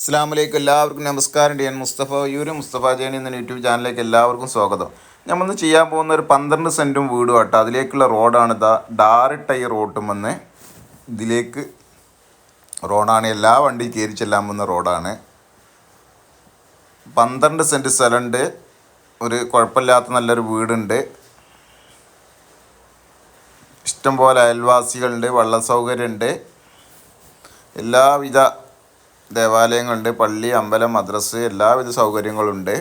അസ്സാമലൈക്കും എല്ലാവർക്കും നമസ്കാരം. ഞാൻ മുസ്തഫ യൂര് മുസ്തഫ ജേണി എന്ന യൂട്യൂബ് ചാനലിലേക്ക് എല്ലാവർക്കും സ്വാഗതം. നമ്മൾ ചെയ്യാൻ പോകുന്ന ഒരു പന്ത്രണ്ട് സെന്റും വീടും കേട്ടോ അതിലേക്കുള്ള റോഡാണ് ഇതാ ഡാറിട്ട റോട്ടും വന്ന് ഇതിലേക്ക് റോഡാണ്. എല്ലാ വണ്ടി കയറി ചെല്ലാൻ പോകുന്ന റോഡാണ്. പന്ത്രണ്ട് സെന്റ് സ്ഥലമുണ്ട് ഒരു കുഴപ്പമില്ലാത്ത നല്ലൊരു വീടുണ്ട്. ഇഷ്ടംപോലെ അയൽവാസികളുണ്ട്. വെള്ള സൗകര്യമുണ്ട് എല്ലാവിധ ദേവാലയങ്ങളുണ്ട് പള്ളി അമ്പലം മദ്രസ് എല്ലാവിധ സൗകര്യങ്ങളുണ്ട്.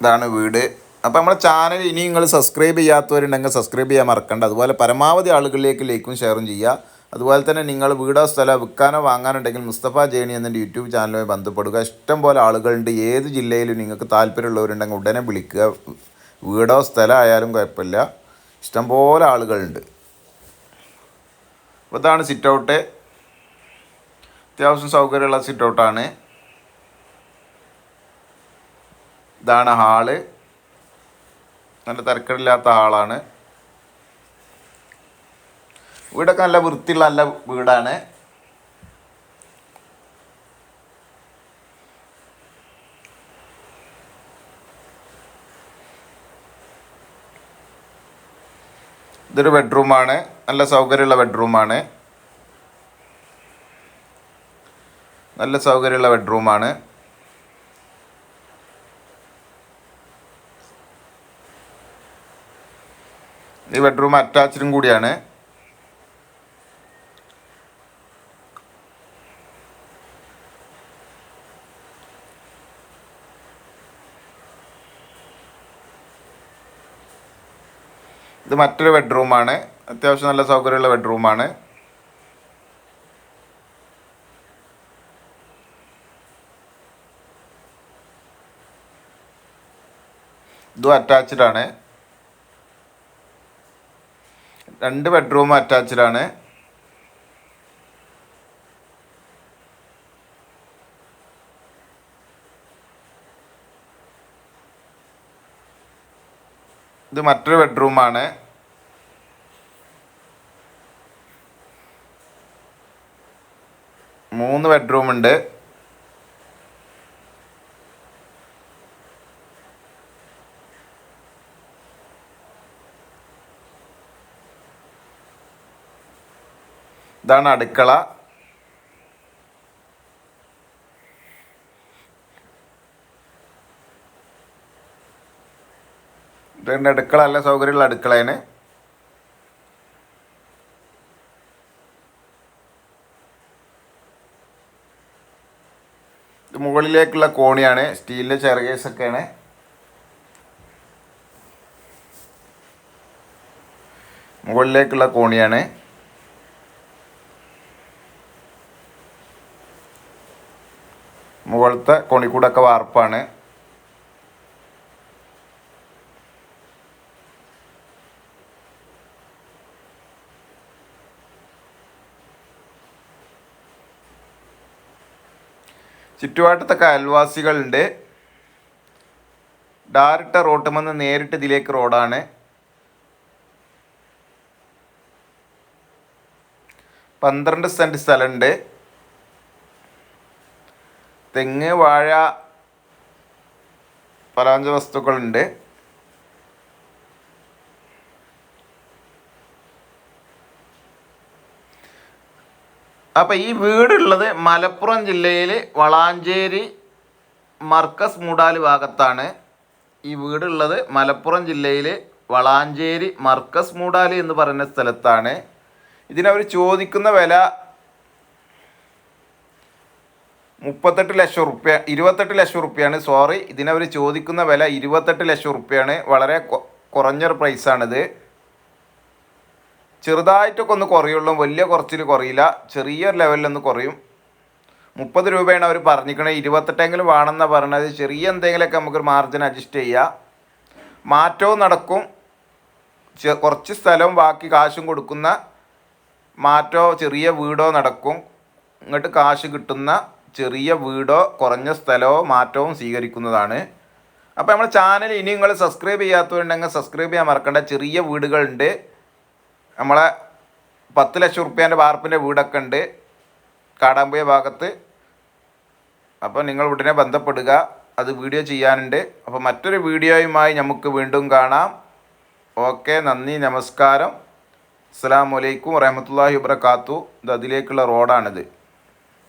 ഇതാണ് വീട്. അപ്പോൾ നമ്മുടെ ചാനൽ ഇനി നിങ്ങൾ സബ്സ്ക്രൈബ് ചെയ്യാത്തവരുണ്ടെങ്കിൽ സബ്സ്ക്രൈബ് ചെയ്യാൻ മറക്കണ്ട. അതുപോലെ പരമാവധി ആളുകളിലേക്ക് ലൈക്കും ഷെയറും ചെയ്യുക. അതുപോലെ തന്നെ നിങ്ങൾ വീടോ സ്ഥലമോ വിൽക്കാനോ വാങ്ങാനുണ്ടെങ്കിൽ മുസ്തഫ ജേണി എന്ന യൂട്യൂബ് ചാനലുമായി ബന്ധപ്പെടുക. ഇഷ്ടം പോലെ ആളുകളുണ്ട്. ഏത് ജില്ലയിലും നിങ്ങൾക്ക് താല്പര്യമുള്ളവരുണ്ടെങ്കിൽ ഉടനെ വിളിക്കുക. വീടോ സ്ഥലം ആയാലും കുഴപ്പമില്ല. ഇഷ്ടംപോലെ ആളുകളുണ്ട്. അപ്പോൾ ഇതാണ് സിറ്റ് ഔട്ട് അത്യാവശ്യം സൗകര്യമുള്ള സിറ്റ് ഔട്ടാണ് ഇതാണ് ഹാൾ നല്ല തിരക്കിടില്ലാത്ത ഹാളാണ് വീടൊക്കെ നല്ല വൃത്തിയുള്ള നല്ല വീടാണ്. ഇതൊരു ബെഡ്റൂമാണ് നല്ല സൗകര്യമുള്ള ബെഡ്റൂമാണ്. നല്ല സൗകര്യമുള്ള ബെഡ്റൂമാണ്. ഈ ബെഡ്റൂം അറ്റാച്ച്ഡും കൂടിയാണ്. ഇത് മറ്റൊരു ബെഡ്റൂമാണ് അത്യാവശ്യം നല്ല സൗകര്യമുള്ള ബെഡ്റൂമാണ് ഇതും അറ്റാച്ച്ഡ് ആണ്. രണ്ട് ബെഡ്റൂം അറ്റാച്ച്ഡ് ആണ്. ഇത് മറ്റൊരു ബെഡ്റൂമാണ് മൂന്ന് ബെഡ്റൂം ഉണ്ട്. ഇതാണ് അടുക്കള. ഇതിന്റെ അടുക്കള അല്ല സൗകര്യമുള്ള അടുക്കളയാണ്. മുകളിലേക്കുള്ള കോണിയാണ് സ്റ്റീലിന്റെ ചെറുകേസൊക്കെയാണ് മുകളിലേക്കുള്ള കോണിയാണ്. മുകളിലത്തെ കോണിക്കൂടൊക്കെ വാർപ്പാണ്. ചുറ്റുപാട്ടത്തൊക്കെ അയൽവാസികളുണ്ട്. ഡയറക്റ്റ് റോട്ടുമെന്ന് നേരിട്ട് ഇതിലേക്ക് റോഡാണ്. പന്ത്രണ്ട് സെന്റ് സ്ഥലമുണ്ട് തെങ്ങ് വാഴ പലാഞ്ച വസ്തുക്കളുണ്ട്. അപ്പം ഈ വീടുള്ളത് മലപ്പുറം ജില്ലയിൽ വളാഞ്ചേരി മർക്കസ് മൂടാൽ ഭാഗത്താണ് ഈ വീടുള്ളത്. മലപ്പുറം ജില്ലയിൽ വളാഞ്ചേരി മർക്കസ് മൂടാൽ എന്ന് പറയുന്ന സ്ഥലത്താണ്. ഇതിനവർ ചോദിക്കുന്ന വില മുപ്പത്തെട്ട് ലക്ഷം റുപ്യ ഇരുപത്തെട്ട് ലക്ഷം റുപ്യാണ്. സോറി ഇതിനവർ ചോദിക്കുന്ന വില ഇരുപത്തെട്ട് ലക്ഷം റുപ്യാണ്. വളരെ കുറഞ്ഞൊരു പ്രൈസാണിത് ചെറുതായിട്ടൊക്കെ ഒന്ന് കുറയുള്ളൂ. വലിയ കുറച്ചിൽ കുറയില്ല. ചെറിയൊരു ലെവലിലൊന്ന് കുറയും. മുപ്പത് രൂപയാണ് അവർ പറഞ്ഞിരിക്കണത്. ഇരുപത്തെട്ടെങ്കിലും വേണമെന്നാണ് പറഞ്ഞത്. ചെറിയ എന്തെങ്കിലുമൊക്കെ നമുക്കൊരു മാർജിൻ അഡ്ജസ്റ്റ് ചെയ്യാം. മാറ്റവും നടക്കും. കുറച്ച് സ്ഥലവും ബാക്കി കാശും കൊടുക്കുന്ന മാറ്റോ ചെറിയ വീടോ നടക്കും. ഇങ്ങോട്ട് കാശ് കിട്ടുന്ന ചെറിയ വീടോ കുറഞ്ഞ സ്ഥലമോ മാറ്റവും സ്വീകരിക്കുന്നതാണ്. അപ്പോൾ നമ്മുടെ ചാനൽ ഇനി നിങ്ങൾ സബ്സ്ക്രൈബ് ചെയ്യാത്തവരുണ്ടെങ്കിൽ സബ്സ്ക്രൈബ് ചെയ്യാൻ മറക്കണ്ട. ചെറിയ വീടുകളുണ്ട്. നമ്മളെ പത്ത് ലക്ഷം റുപ്യേന്റെ വാർപ്പിന്റെ വീടൊക്കെ ഉണ്ട്. കാടാമ്പുയ ഭാഗത്ത്. അപ്പോൾ നിങ്ങൾ ഉടനെ ബന്ധപ്പെടുക. അത് വീഡിയോ ചെയ്യാനുണ്ട്. അപ്പോൾ മറ്റൊരു വീഡിയോയുമായി നമുക്ക് വീണ്ടും കാണാം. ഓക്കെ നന്ദി നമസ്കാരം. അസ്സാം വലൈക്കും വറഹമത്തല്ലാഹി വബർക്കാത്തു ഇത് അതിലേക്കുള്ള റോഡാണിത്.